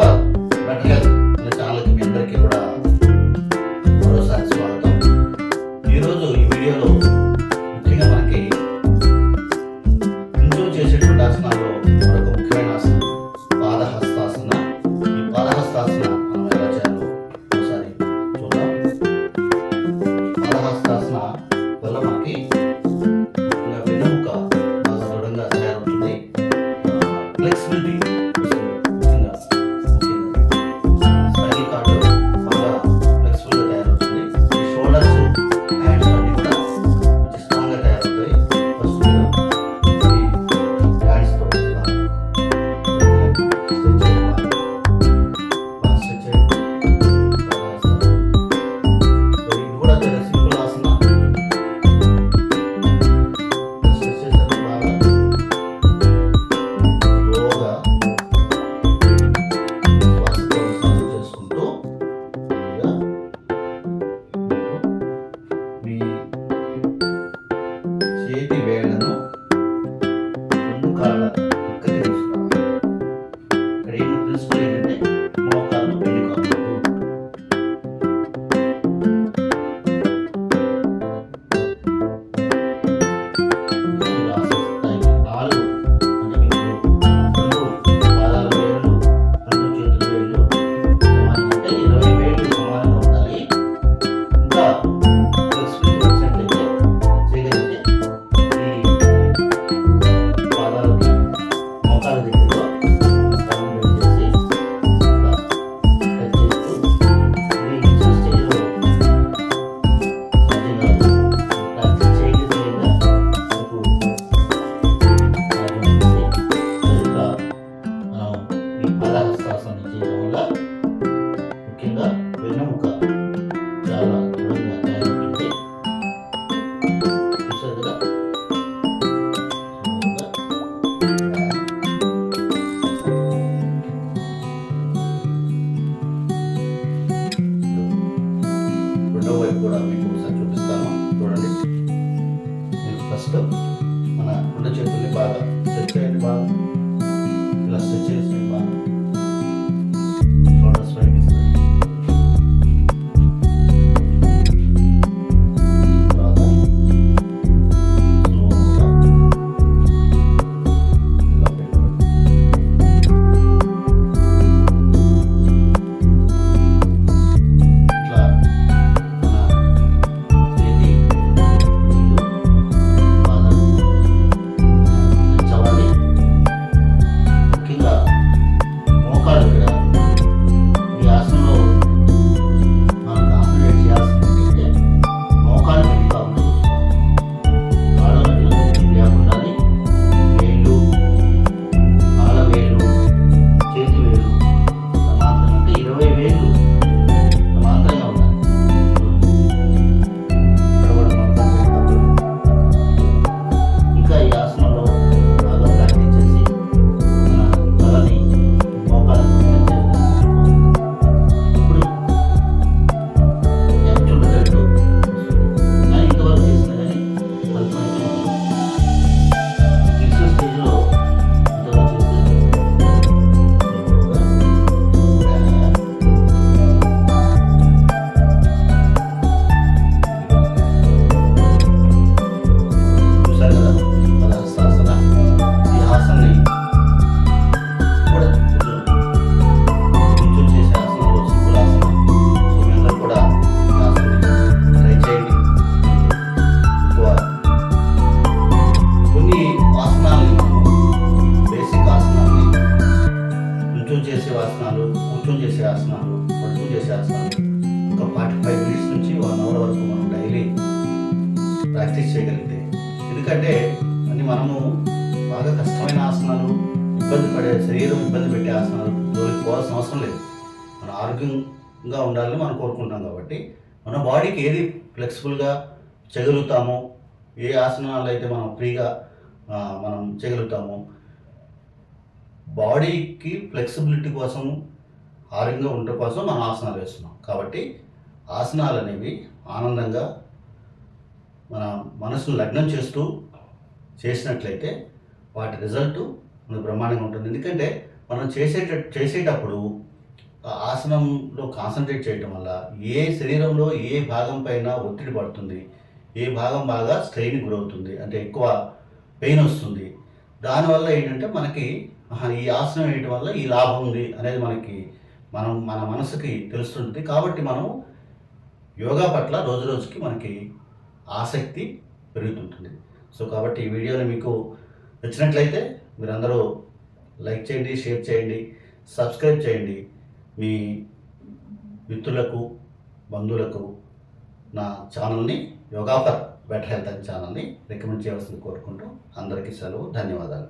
చాలా మెటల్ ఛానల్కి మీ అందరికీ వీడియోలో ముఖ్యంగా మనకి ఇంట్లో చేసేటువంటి ఆసనాల్లో మరొక ముఖ్యమైన ఆసనం ఒకసారి చూద్దాం. ఫస్ట్ మన రెండు చేతుల్ని బాగా స్ట్రెచ్ చేయండి బాగా. ఇలా స్ట్రెచ్ చేసేయండి బాగా. ఆసనాలు చేసే ఆసనాలు పడుకుని చేసే ఆసనాలు. ఒక ఫార్టీ ఫైవ్ మినిట్స్ నుంచి వన్ అవర్ వరకు మనం డైలీ ప్రాక్టీస్ చేయగలిగితే. ఎందుకంటే అన్ని మనము బాగా కష్టమైన ఆసనాలు ఇబ్బంది పడే శరీరం ఇబ్బంది పెట్టే ఆసనాలు జోలికి పోవాల్సిన అవసరం లేదు. మన ఆరోగ్యంగా ఉండాలని మనం కోరుకుంటాం కాబట్టి మన బాడీకి ఏది ఫ్లెక్సిబుల్గా చేయగలుగుతామో ఏ ఆసనాలు అయితే మనం ఫ్రీగా మనం చేయగలుగుతామో బాడీకి ఫ్లెక్సిబిలిటీ కోసం ఆరోగ్యంగా ఉండటం కోసం మనం ఆసనాలు వేస్తున్నాం. కాబట్టి ఆసనాలు అనేవి ఆనందంగా మన మనసును లగ్నం చేస్తూ చేసినట్లయితే వాటి రిజల్ట్ మనకు బ్రహ్మాండంగా ఉంటుంది. ఎందుకంటే మనం చేసేట చేసేటప్పుడు ఆ ఆసనంలో కాన్సన్ట్రేట్ చేయటం వల్ల ఏ శరీరంలో ఏ భాగం పైన ఒత్తిడి పడుతుంది ఏ భాగం బాగా స్ట్రెయిన్ గురవుతుంది అంటే ఎక్కువ పెయిన్ వస్తుంది దానివల్ల ఏంటంటే మనకి ఈ ఆసనం వేయటం వల్ల ఈ లాభం ఉంది అనేది మనకి మనం మన మనసుకి తెలుస్తుంది కాబట్టి మనం యోగా పట్ల రోజు రోజుకి మనకి ఆసక్తి పెరుగుతుంటుంది. సో కాబట్టి ఈ వీడియోని మీకు నచ్చినట్లయితే మీరందరూ లైక్ చేయండి షేర్ చేయండి సబ్స్క్రైబ్ చేయండి. మీ మిత్రులకు బంధువులకు నా ఛానల్ని యోగా ఫర్ బెటర్ హెల్త్ అనే ఛానల్ని రికమెండ్ చేయవలసింది కోరుకుంటూ అందరికీ సెలవు ధన్యవాదాలు.